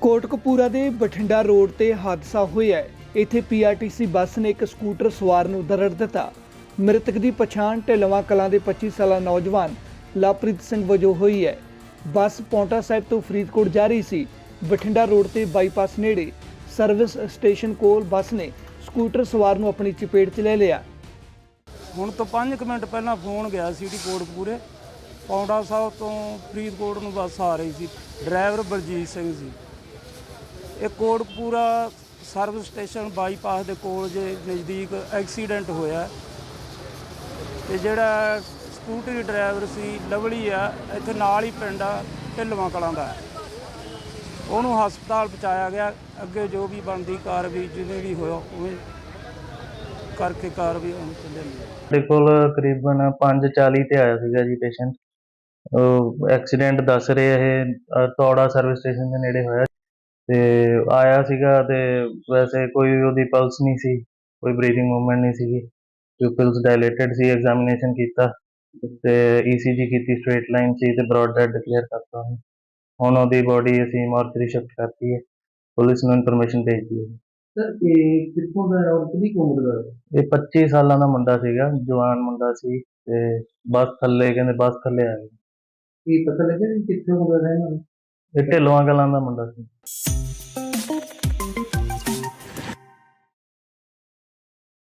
ਕੋਟਕਪੂਰਾ ਦੇ ਬਠਿੰਡਾ ਰੋਡ ਤੇ ਹਾਦਸਾ ਹੋਇਆ ਹੈ। ਇੱਥੇ ਪੀਆਰਟੀਸੀ ਬੱਸ ਨੇ ਇੱਕ ਸਕੂਟਰ ਸਵਾਰ ਨੂੰ ਦਰੜ ਦਿੱਤਾ। ਮ੍ਰਿਤਕ ਦੀ ਪਛਾਣ ਢਿਲਵਾਂ ਕਲਾਂ ਦੇ 25 ਸਾਲਾ ਨੌਜਵਾਨ ਲਵਪ੍ਰੀਤ ਸਿੰਘ ਵਜੋਂ ਹੋਈ ਹੈ। ਬੱਸ ਪੌਂਟਾ ਸਾਹਿਬ ਤੋਂ ਫਰੀਦਕੋਟ ਜਾ ਰਹੀ ਸੀ। ਬਠਿੰਡਾ ਰੋਡ ਤੇ ਬਾਈਪਾਸ ਨੇੜੇ ਸਰਵਿਸ ਸਟੇਸ਼ਨ ਕੋਲ ਬੱਸ ਨੇ ਸਕੂਟਰ ਸਵਾਰ ਨੂੰ ਆਪਣੀ ਚਪੇਟ 'ਚ ਲੈ ਲਿਆ। ਹੁਣ ਤੋਂ 5 ਮਿੰਟ ਪਹਿਲਾਂ ਫੋਨ ਗਿਆ ਸਿਟੀ ਕੋਟਕਪੂਰੇ। ਪੌਂਡਾ ਸਾਹਿਬ ਤੋਂ ਫਰੀਦਕੋਟ ਨੂੰ ਬੱਸ ਆ ਰਹੀ ਸੀ। ਡਰਾਈਵਰ ਬਲਜੀਤ ਸਿੰਘ ਸੀ। ਇਹ ਕੋਟਕਪੂਰਾ ਸਰਵਿਸ ਸਟੇਸ਼ਨ ਬਾਈਪਾਸ ਦੇ ਕੋਲ ਜੇ ਨਜ਼ਦੀਕ ਐਕਸੀਡੈਂਟ ਹੋਇਆ। ਤੇ ਜਿਹੜਾ ਸਕੂਟਰੀ ਡਰਾਈਵਰ ਸੀ, ਲਵਲੀ ਆ, ਇੱਥੇ ਨਾਲ ਹੀ ਪਿੰਡ ਆ, ਢਿੱਲਵਾਂ ਕਲਾਂ ਦਾ। ਉਹਨੂੰ ਹਸਪਤਾਲ ਪਹੁੰਚਾਇਆ ਗਿਆ। ਅੱਗੇ ਜੋ ਵੀ ਬਣਦੀ ਕਾਰਵਾਈ ਜਿਵੇਂ ਵੀ ਹੋਇਆ, ਉਵੇਂ ਕਰਕੇ ਕਾਰਵਾਈ ਹੁਣ ਚੱਲੇਗੀ ਸਾਡੇ ਕੋਲ ਕਰੀਬਨ 5:40 ਤੇ ਆਇਆ ਸੀਗਾ ਜੀ ਪੇਸ਼ੈਂਟ ਉਹ ਐਕਸੀਡੈਂਟ ਦੱਸ ਰਹੇ ਇਹ ਤੌੜਾ ਸਰਵਿਸ ਸਟੇਸ਼ਨ ਦੇ ਨੇੜੇ ਹੋਇਆ ਤੇ ਆਇਆ ਸੀਗਾ ਤੇ ਵੈਸੇ ਕੋਈ ਉਹਦੀ ਪਲਸ ਨਹੀਂ ਸੀ ਕੋਈ ਬਰੀਥਿੰਗ ਮੂਵਮੈਂਟ ਨਹੀਂ ਸੀਗੀ ਪਿਊਪਲਸ ਡਾਇਲੇਟਡ ਸੀ ਐਗਜ਼ਾਮੀਨੇਸ਼ਨ ਕੀਤਾ ਤੇ ECG ਕੀਤੀ ਸਟ੍ਰੇਟ ਲਾਈਨ ਸੀ ਤੇ ਬ੍ਰੌਡ ਡੈਡ ਡਿਕਲੇਅਰ ਕਰਤਾ। ਹੁਣ ਉਹਦੀ ਬੋਡੀ ਅਸੀਂ ਮੋਰਚਰੀ ਸ਼ਿਫਟ ਕਰਤੀ ਹੈ ਪੁਲਿਸ ਨੂੰ ਇਨਫੋਰਮੇਸ਼ਨ ਭੇਜਦੀ ਹੈ। ਸਰ ਇਹ ਕਿੱਥੋਂ ਦਾ ਹੈ ਔਰ ਕਿੰਨੀ ਕੁ ਉਮਰ ਦਾ ਹੈ? ਇਹ 25 ਸਾਲਾਂ ਦਾ ਮੁੰਡਾ ਸੀਗਾ ਜਵਾਨ ਮੁੰਡਾ ਸੀ ਤੇ ਬੱਸ ਥੱਲੇ ਕਹਿੰਦੇ ਬੱਸ ਥੱਲੇ ਆ ਗਿਆ। ਕੀ ਪਤਾ ਲੱਗਿਆ ਕਿੱਥੋਂ ਦਾ ਰਹਿਣ ਇਹ ਢਿੱਲੋਂ ਕਲਾਂ ਦਾ ਮੁੰਡਾ ਸੀ।